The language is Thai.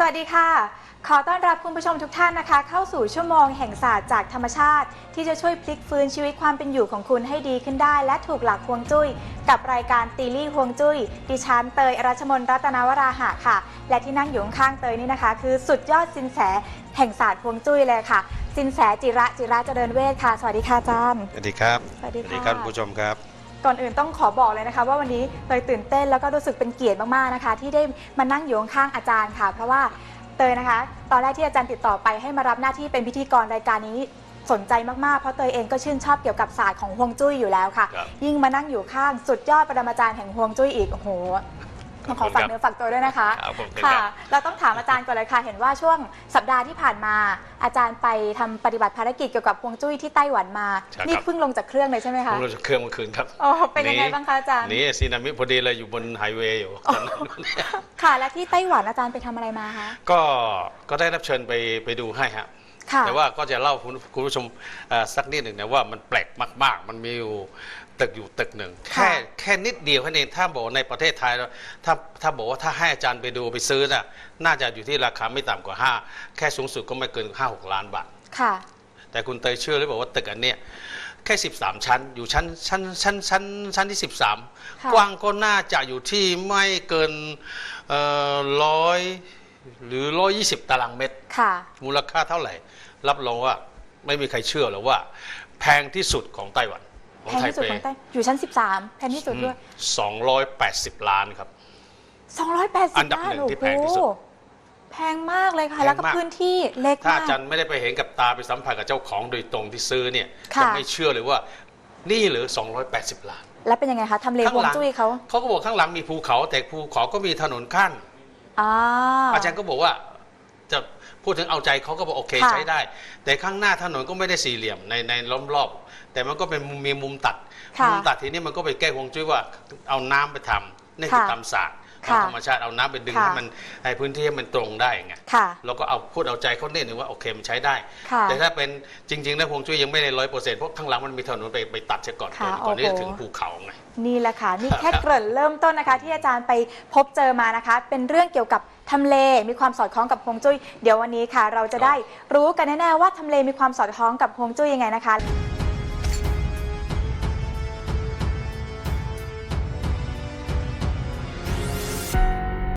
สวัสดีค่ะ ขอต้อนรับคุณผู้ชมทุกท่านนะคะ เข้าสู่ชั่วโมงแห่งศาสตร์จากธรรมชาติ ที่จะช่วยพลิกฟื้นชีวิตความเป็นอยู่ของคุณให้ดีขึ้นได้ และถูกหลักฮวงจุ้ย กับรายการตีลี่ฮวงจุ้ย ดิฉันเตยอรัชมนรัตนวราหะค่ะ และที่นั่งอยู่ข้างๆเตยนี่นะคะ คือสุดยอดสินแสแห่งศาสตร์ฮวงจุ้ยเลยค่ะ สินแสจิระจิระเจริญเวชค่ะ สวัสดีค่ะอาจารย์สวัสดีครับสวัสดีค่ะครับคุณผู้ชมครับ ก่อนอื่นต้องขอบอกเลยนะคะ ว่าวันนี้เตยตื่นเต้นแล้วก็รู้สึกเป็นเกียรติมากๆนะคะ ที่ได้มานั่งอยู่ข้างๆอาจารย์ค่ะ เพราะว่าเตยนะคะ ตอนแรกที่อาจารย์ติดต่อไปให้มารับหน้าที่เป็นพิธีกรรายการนี้สนใจมาก ๆ เพราะเตยเองก็ชื่นชอบเกี่ยวกับศาสตร์ของฮวงจุ้ยอยู่แล้วค่ะครับยิ่งมานั่งอยู่ข้างสุดยอดปรมาจารย์แห่งฮวงจุ้ยอีกโอ้โห ต้องขอฝากเนื้อฝากตัวด้วยนะคะ ครับผมค่ะครับเราต้องถามอาจารย์ก่อนเลยค่ะ เห็นว่าช่วงสัปดาห์ที่ผ่านมา อาจารย์ไปทำปฏิบัติภารกิจเกี่ยวกับฮวงจุ้ยที่ไต้หวันมา ใช่ครับ นี่เพิ่งลงจากเครื่องเลยใช่ไหมผคะมเราจะเครื่องเมื่อคืนครับโอ้เป็นยังไงบ้างคะอาจารย์ หนี่ซีนามิพอดีเลยอยู่บนไฮเวย์อยู่ตอนนั้นค่ะ และที่ไต้หวันอาจารย์ไปทำอะไรมาคะ ก็ก็ได้รับเชิญไปไปดูให้ฮะค่ะ แต่ว่าก็จะเล่าคุณคุณผู้ชมเอ่อสักนิดหนึ่งนะว่ามันแปลกมาก ๆ มันมีอยู่ตึกอยู่ตึกหนึ่งค่ะแค่แค่นิดเดียวแค่นี้ถ้าบอกในประเทศไทยแล้วถ้าถ้าบอกว่าถ้าให้อาจารย์ไปดูไปซื้อน่ะน่าจะอยู่ที่ราคาไม่ต่ำกว่าห้าแค่สูงสุดก็ไม่เกินห้าหกล้านบาทค่ะ แต่คุณเตยเชื่อหรือเปล่าว่าตึกอันเนี้ยแค่ 13 ชั้น อยู่ชั้นชั้นชั้นชั้นชั้นที่ค่ะ13 กว้างก็น่าจะอยู่ที่ไม่เกินร้อย หรือ 120 ตารางเมตร ค่ะ มูลค่าเท่าไหร่ รับรองว่าไม่มีใครเช่อหรอกว่า แพงที่สุดของไต้หวันของแพงไทที่สุดเปของไต้อยู่ชั้น 13 แพงที่สุดด้วยสองร้อยแปดสิบล้านครับ 280อันดับหนึ่งที่แพงที่สุดโอ้โหแพงมากเลยค่ะ แพงมาก แล้วก็พื้นที่เล็กถ้ามากอาจารย์ไม่ได้ไปเห็นกับตาไปสัมผัสกับเจ้าของโดยตรงที่ซื้อเนี่ยค่ะ จะไม่เชื่อเลยว่านี่เหรือ 280 ล้าน แล้วเป็นยังไงคะทำเลข้างฮวงหลังจุ้ยเขา เขาก็บอกข้างหลังมีภูเขาแต่ภูเขาก็มีถนนขั้น อ่า อาจารย์ก็บอกว่าจะพูดถึงเอาใจเขาก็บอกโอเคค่ะ ใช้ได้ แต่ข้างหน้าถนนก็ไม่ได้สี่เหลี่ยมในในล้อมรอบ แต่มันก็เป็นมุมมีมุมตัด ค่ะมุมตัดทีนี้มันก็ไปแก้ฮวงจุ้ยว่าเอาน้ำไปทำนี่คือค่ะ ทำศาสตร์ ขค่ะองธรรมชาติเอาน้ำไปดึงค่ะให้มันให้พื้นที่ให้มันตรงได้ไงค่ะแล้วก็เอาพูดเอาใจเขาเนี่ยหนึ่งว่าโอเคมันใช้ได้ค่ะแต่ถ้าเป็นจริง ๆ แล้วฮวงจุ้ยยังไม่ได้ร้อยเปอร์เซ็นต์เพราะข้างหลังมันมีถนนไปไปตัดเสียก่อนค่ะก่อนที่โอ้จะโหถึงภูเขาไงนี่แหละค่ะนี่แค่เกริ่นเริ่มต้นนะคะ ที่อาจารย์ไปพบเจอมานะคะ เป็นเรื่องเกี่ยวกับทำเลมีความสอดคล้องกับฮวงจุ้ยเดี๋ยววันนี้ค่ะ เราจะได้รู้กันแน่ๆว่าทำเลมีความสอดคล้องกับฮวงจุ้ยยังไงนะคะ